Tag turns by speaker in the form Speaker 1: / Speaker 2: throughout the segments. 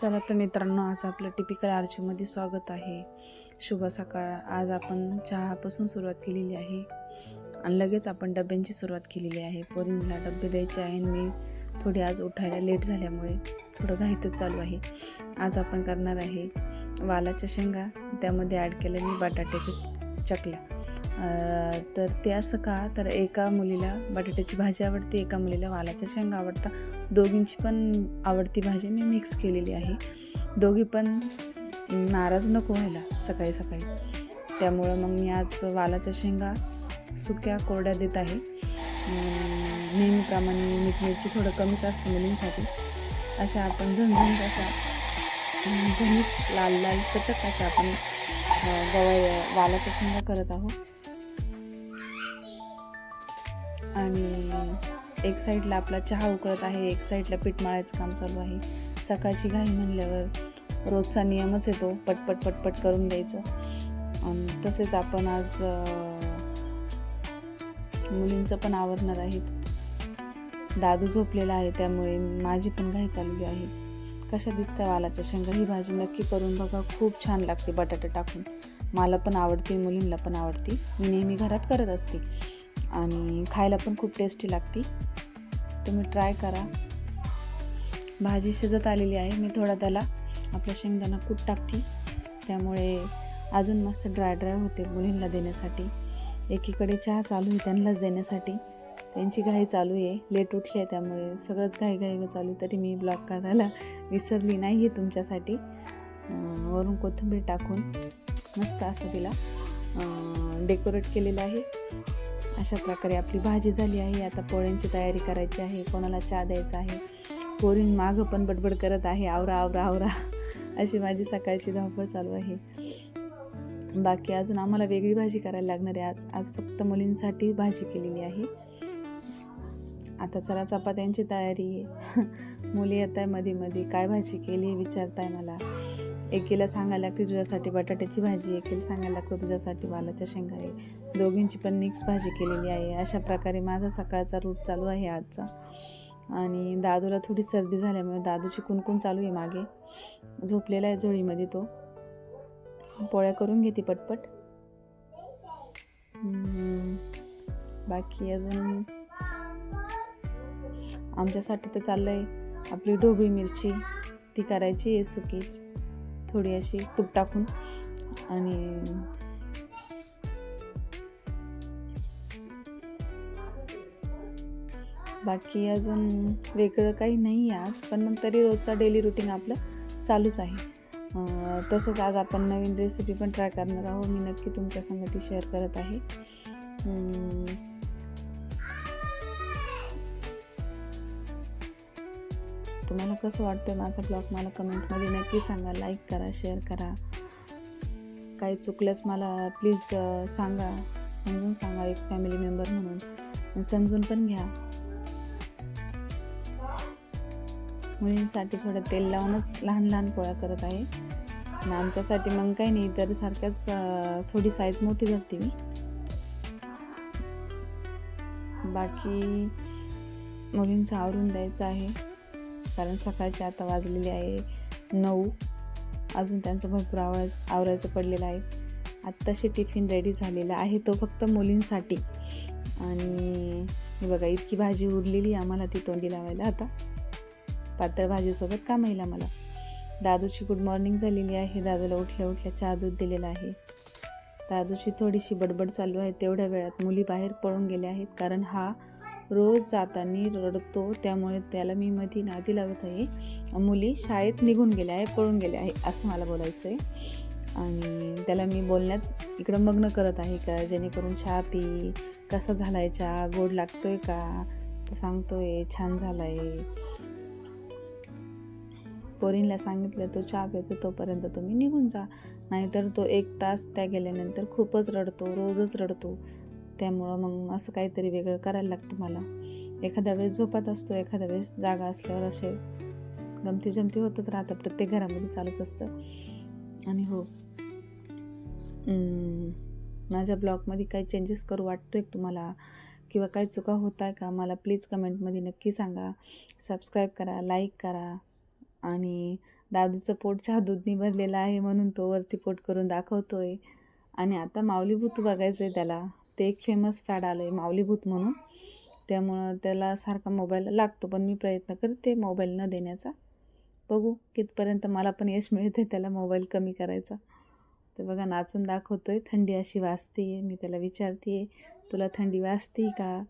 Speaker 1: चला तर मित्रांनो आज आपलं टिपिकल आर्चीमध्ये स्वागत आहे. शुभ सकाळ. आज आपण चहापासून सुरुवात केलेली आहे. आणि लगेच आपण डब्यांची सुरुवात केलेली आहे. पोरींना डबे द्यायचे आहे आणि मी थोडी आज उठायला लेट झाल्यामुळे थोडं घाईतच चालू आहे. आज आपण करणार आहे वालाच्या शेंगा. त्यामध्ये ॲड केलं मी बटाट्याच्या चकल्या. तर ते असं का? तर एका मुलीला बटाट्याची भाजी आवडते एका मुलीला वालाच्या शेंगा आवडता दोघींची पण आवडती भाजी मी मिक्स केलेली आहे. दोघी पण नाराज नको व्हायला सकाळी सकाळी. त्यामुळं मग मी आज वालाच्या शेंगा सुक्या कोरड्या देत आहे. नेहमीप्रमाणे मीठ मिरची थोडं कमीच असतं मुलींसाठी. अशा आपण झणझणीत अशा झणझणीत लाल लाल चटक अशा आपण गवळ वालाच्या शेंगा करत आहोत. आणि एक साईडला आपला चहा उकळत आहे एक साईडला पीठ मळायचं काम चालू आहे. सकाळची घाई म्हणल्यावर रोजचा नियमच येतो पटपट पटपट करून द्यायचं. आणि तसेच आपण आज मुलींचं पण आवरणार आहेत. दादू झोपलेला आहे त्यामुळे माझी पण घाई चालली आहे. कशा दिसत्या वालाच्या शेंगा? ही भाजी नक्की करून बघा. खूप छान लागते बटाटे टाकून. मला पण आवडते मुलींना पण आवडते. मी नेहमी घरात करत असते. आणि खायला पण खूप टेस्टी लागते. तुम्ही ट्राय करा. भाजी शिजत आलेली आहे. मी थोडा त्याला आपल्या शेंगदाणा कूट टाकते. त्यामुळे अजून मस्त ड्राय ड्राय होते मुलींना देण्यासाठी. एकीकडे चहा चालू आहे त्यांनाच देण्यासाठी. त्यांची घाई चालू आहे. लेट उठली आहे त्यामुळे सगळंच घाई घाई चालू तरी मी ब्लॉग काढायला विसरली नाही आहे तुमच्यासाठी वरून कोथिंबीर टाकून. मस्त असं तिला डेकोरेट केलेलं आहे. अशा प्रकारे आपली भाजी झाली आहे. आता पोळ्यांची तयारी करायची आहे. कोणाला चहा द्यायचा आहे. पोरीन मागं पण बडबड करत आहे. आवरा आवरा आवरा. अशी माझी सकाळची धावपळ चालू आहे. बाकी अजून आम्हाला वेगळी भाजी करायला लागणार आहे. आज आज फक्त मुलींसाठी भाजी केलेली आहे. आता चला चपात्यांची तयारी. आहे मुली येत आहे मध्ये मध्ये काय भाजी केली विचारताय मला. एकीला सांगायला लागते तुझ्यासाठी बटाट्याची भाजी एकीला सांगायला लागतं तुझ्यासाठी वालाच्या शेंगा आहे. दोघींची पण मिक्स भाजी केलेली आहे. अशा प्रकारे माझा सकाळचा रूट चालू आहे आजचा. आणि दादूला थोडी सर्दी झाल्यामुळे दादूची कुणकुण चालू आहे मागे. झोपलेला आहे झोळीमध्ये तो. पोळ्या करून घेते पटपट. बाकी अजून? आमच्यासाठी तर चाललंय. आपली ढोबळी मिरची. ती करायची आहे सुकीच. थोडी अशी कूट टाकून आणि बाकी अजून वेगळं काही नाही आहे आज पण मग तरी रोजचा डेली रुटीन आपलं चालूच आहे. तसंच आज आपण नवीन रेसिपी पण ट्राय करणार आहोत. मी नक्की तुमच्या संगती शेअर करत आहे. तुम्हाला कसं वाटतं आहे माझा ब्लॉग मला कमेंटमध्ये नक्की सांगा. लाईक करा शेअर करा. काही चुकल्यास मला प्लीज सांगा. समजून सांगा एक फॅमिली मेंबर म्हणून. समजून पण घ्या. मुलींसाठी थोडं तेल लावूनच लहान लहान पोळ्या करत आहे. आणि आमच्यासाठी मग काही नाही तर सारख्याच थोडी साईज मोठी धरते मी. बाकी मुलींचं आवरून द्यायचं आहे. कारण सकाळचे आता वाजलेले आहे नऊ. अजून त्यांचं भरपूर आवाज आवरायचं पडलेलं आहे. आत्ताशी टिफिन रेडी झालेला आहे. तो फक्त मुलींसाठी. आणि हे बघा इतकी भाजी उरलेली आम्हाला ती तोंडी लावायला आता. पातळ भाजीसोबत का महिला मला दादूची गुड मॉर्निंग झालेली आहे. दादूला उठल्या उठल्या चहा दूध दिलेला आहे. दादूची थोडीशी बडबड चालू आहे. तेवढ्या वेळात मुली बाहेर पळून गेल्या आहेत. कारण हा रोज जाताना रडतो त्यामुळे त्याला मी मध्ये नादी लावत आहे. मुली शाळेत निघून गेल्या आहे पळून गेल्या आहे असं मला बोलायचं आहे आणि त्याला मी बोलण्यात इकडं मग्न करत आहे का? जेणेकरून चहा पी. कसा झालाय चहा? गोड लागतोय का? तो सांगतोय छान झालाय. पोरींला सांगितलं तो चहा पितो तोपर्यंत तुम्ही निघून जा. नाहीतर तो एक तास त्या गेल्यानंतर खूपच रडतो रोजच रडतो. त्यामुळं मग असं काहीतरी वेगळं करायला लागतं मला. एखाद्या वेळेस झोपत असतो एखाद्या वेळेस जागा असल्यावर असे गमती जमती होतच राहतं प्रत्येक घरामध्ये चालूच असतं. आणि हो. माझ्या ब्लॉगमध्ये काही चेंजेस करू वाटतोय आहे तुम्हाला? किंवा काही चुका होत आहे का? मला प्लीज कमेंटमध्ये नक्की सांगा. सबस्क्राईब करा लाईक करा. आणि दादूचं पोट चहा दूधनी भरलेलं आहे म्हणून तो वरती पोट करून दाखवतोय. आणि आता माऊलीभूत बघायचं आहे त्याला. ते एक फेमस फॅड आलं आहे माऊलीभूत म्हणून. त्यामुळं त्याला सारखा मोबाईल लागतो पण मी प्रयत्न करते मोबाईल न देण्याचा. बघू कितपर्यंत मला पण यश मिळते त्याला मोबाईल कमी करायचा. तर बघा नाचून दाखवतोय थंडी अशी वाजते मी त्याला विचारते तुला थंडी वाजते का?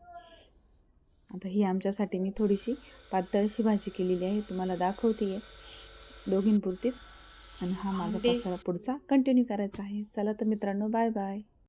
Speaker 1: आता ही आमच्यासाठी मी थोडीशी पातळशी भाजी केलेली आहे तुम्हाला दाखवते आहे दोघींपुरतीच. आणि हा माझा पसारा पुढचा कंटिन्यू करायचा आहे. चला तर मित्रांनो बाय बाय